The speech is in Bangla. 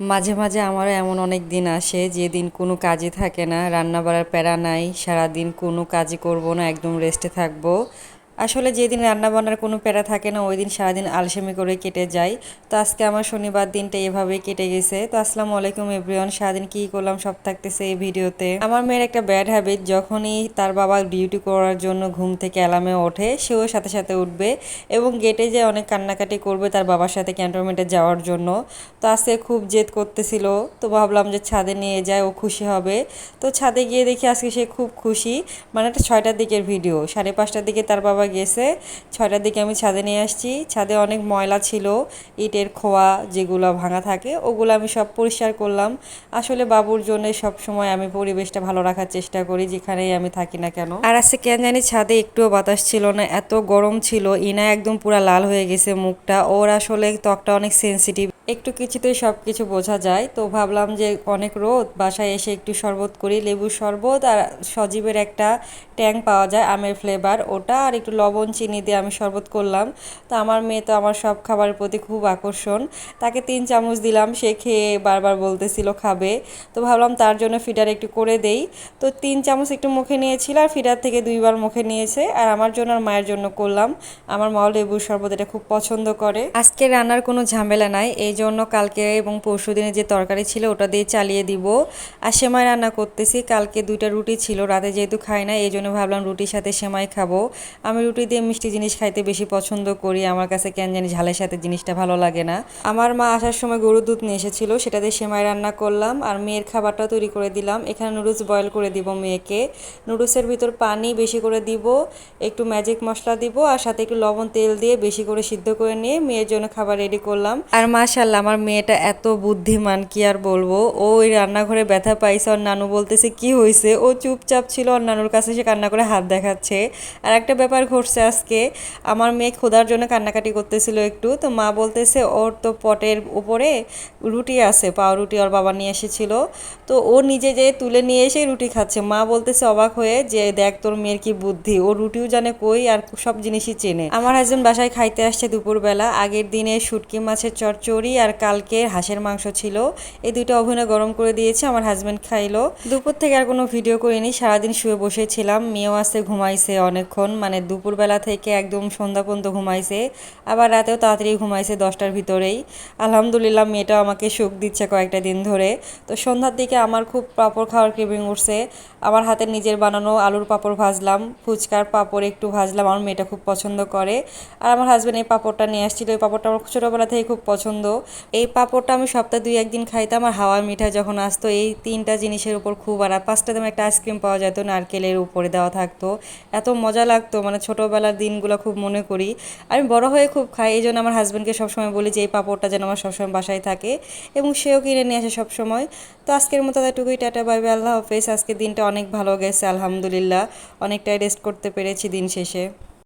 মাঝে মাঝে আমারও এমন অনেক দিন আসে যে দিন কোনো কাজে থাকে না রান্না বাড়ার প্যারা নাই, সারাদিন কোনো কাজই করব না, একদম রেস্টে থাকব। আসলে যেদিন রান্না বান্নার কোনো প্যারা থাকে না, ওই দিন সারাদিন আলসেমি করে কেটে যায়। তো আজকে আমার শনিবার, দিনটা এভাবেই কেটে গেছে। তো আসসালামু আলাইকুম এভরিওয়ান, সারাদিন কী করলাম সব থাকতেছে এই ভিডিওতে। আমার মেয়ের একটা ব্যাড হ্যাবিট, যখনই তার বাবা ডিউটি করার জন্য ঘুম থেকে অ্যালামে ওঠে, সেও সাথে সাথে উঠবে এবং গেটে যে অনেক কান্নাকাটি করবে তার বাবার সাথে ক্যান্টনমেন্টে যাওয়ার জন্য। তো আজকে খুব জেদ করতেছিল, তো ভাবলাম যে ছাদে নিয়ে যায়, ও খুশি হবে। তো ছাদে গিয়ে দেখি আজকে সে খুব খুশি মানে একটা ছয়টার দিকের ভিডিও, সাড়ে পাঁচটার দিকে তার বাবা গেছে। ছয়টার দিকে আমি ছাদে নিয়ে আসছি। ছাদে অনেক ময়লা ছিল, ইটের খোয়া যেগুলো ভাঙা থাকে, ওগুলো আমি সব পরিষ্কার করলাম। আসলে বাবুর জন্য সব সময় আমি পরিবেশটা ভালো রাখার চেষ্টা করি, যেখানেই আমি থাকি না কেন। আর আজকে কেন জানি ছাদে একটুও বাতাস ছিল না, এত গরম ছিল, ইনা একদম পুরা লাল হয়ে গেছে মুখটা। ওর আসলে ত্বকটা অনেক সেন্সিটিভ একটু কিছুতেই সব কিছু বোঝা যায়। তো ভাবলাম যে অনেক রোদ, বাসায় এসে একটু শরবত করি লেবুর শরবত আর সজীবের একটা ট্যাং পাওয়া যায়, আমের ফ্লেভার ওটা আর একটু লবণ, চিনি দিয়ে আমি শরবত করলাম। তো আমার মেয়ে তো আমার সব খাবারের প্রতি খুব আকর্ষণ। তাকে তিন চামচ দিলাম, সে খেয়ে বারবার বলতেছিল খাবে। তো ভাবলাম তার জন্য ফিডার একটু করে দেই। তো তিন চামচ একটু মুখে নিয়েছিল আর ফিডার থেকে দুইবার মুখে নিয়েছে। আর আমার জন্য আর মায়ের জন্য করলাম। আমার মাও লেবুর শরবত এটা খুব পছন্দ করে। আজকে রান্নার কোনো ঝামেলা নাই, এই জন্য কালকে এবং পরশু দিনে যে তরকারি ছিল ওটা দিয়ে চালিয়ে দিব। আর সেমাই রান্না করতেছি, কালকে দুইটা রুটি ছিল, রাতে যেহেতু খাই না এই জন্য ভাবলাম রুটির সাথে সেমাই খাব। আমি রুটি দিয়ে মিষ্টি জিনিস খাইতে বেশি পছন্দ করি, আমার কাছে কেন জানি ঝালের সাথে জিনিসটা ভালো লাগে না। আমার মা আসার সময় গরুর দুধ নিয়ে এসেছিল, সেটা দিয়ে সেমাই রান্না করলাম, আর মেয়ের খাবারটা তৈরি করে দিলাম। এখানে নুডলস বয়েল করে দিব মেয়েকে। নুডলসের ভিতর পানি বেশি করে দিব, একটু ম্যাজিক মশলা দিব, আর সাথে একটু লবণ তেল দিয়ে বেশি করে সিদ্ধ করে নিয়ে মেয়ের জন্য খাবার রেডি করলাম। আর মাশাল্লাহ আমার মেয়েটা এত বুদ্ধিমান, কি আর বলব? ও ওই রান্নাঘরে ব্যথা পাইছে, ওর নানু বলতেছে, কি হয়েছে ও চুপচাপ ছিল, ওর নানুর কাছে সে কান্না করে হাত দেখাচ্ছে। আর একটা ব্যাপার ঘটছে আজকে, আমার মেয়ে খোদার জন্য কান্নাকাটি করতেছিল একটু, তো মা বলতেছে, ওর তো পটের উপরে রুটি আছে, পাউরুটি ওর বাবা নিয়ে এসেছিল। তো ও নিজে যে তুলে নিয়ে এসে রুটি খাচ্ছে। মা বলতেছে, অবাক হয়ে, যে দেখ, তোর মেয়ের কি বুদ্ধি? ও রুটিও জানে কই আর সব জিনিসই চেনে। আমার হাজবেন্ড বাসায় খাইতে আসছে দুপুরবেলা। আগের দিনে শুটকি মাছের চচ্চড়ি আর কালকে হাঁসের মাংস ছিল। এই দুইটা ওভেনে গরম করে দিয়েছি, আমার হাজব্যান্ড খাইলো। দুপুর থেকে আর কোনো ভিডিও করিনি, সারাদিন শুয়ে বসেছিলাম। মেয়েও আসতে ঘুমাইছে অনেকক্ষণ মানে দুপুরবেলা থেকে একদম সন্ধ্যা পর্যন্ত ঘুমাইছে। আবার রাতেও তাড়াতাড়ি ঘুমাইছে দশটার ভিতরেই। আলহামদুলিল্লাহ, মেয়েটাও আমাকে সুখ দিচ্ছে কয়েকটা দিন ধরে। তো সন্ধ্যার দিকে আমার খুব পাঁপড় খাওয়ার ক্রেভিং উঠছে। আমার হাতের নিজের বানানো আলুর পাঁপড় ভাজলাম, ফুচকার পাঁপড় একটু ভাজলাম, আমার মেয়েটা খুব পছন্দ করে। আর আমার হাজব্যান্ড এই পাঁপড়টা নিয়ে আসছিল, এই পাঁপড়টা আমার ছোটোবেলা থেকে খুব পছন্দ। এই পাঁপড়টা আমি সপ্তাহে দুই একদিন খাইতাম আর হাওয়া মিঠাই যখন আসতো, এই তিনটা জিনিসের উপর খুব আর পাঁচটা দামে একটা আইসক্রিম পাওয়া যেত, নারকেলের উপরে দেওয়া থাকতো। এত মজা লাগতো মানে ছোটোবেলার দিনগুলো খুব মনে করি। আমি বড় হয়ে খুব খাই এই জন্য আমার হাজব্যান্ডকে সবসময় বলি যে, এই পাঁপড়টা যেন আমার সবসময় বাসায় থাকে এবং সেও কিনে নিয়ে আসে সবসময়। তো আজকের মতো এতটুকুই, টাটা বাইবে আল্লাহ হাফেজ। আজকের দিনটা অনেক ভালো গেছে, আলহামদুলিল্লাহ। অনেকটাই রেস্ট করতে পেরেছি দিন শেষে।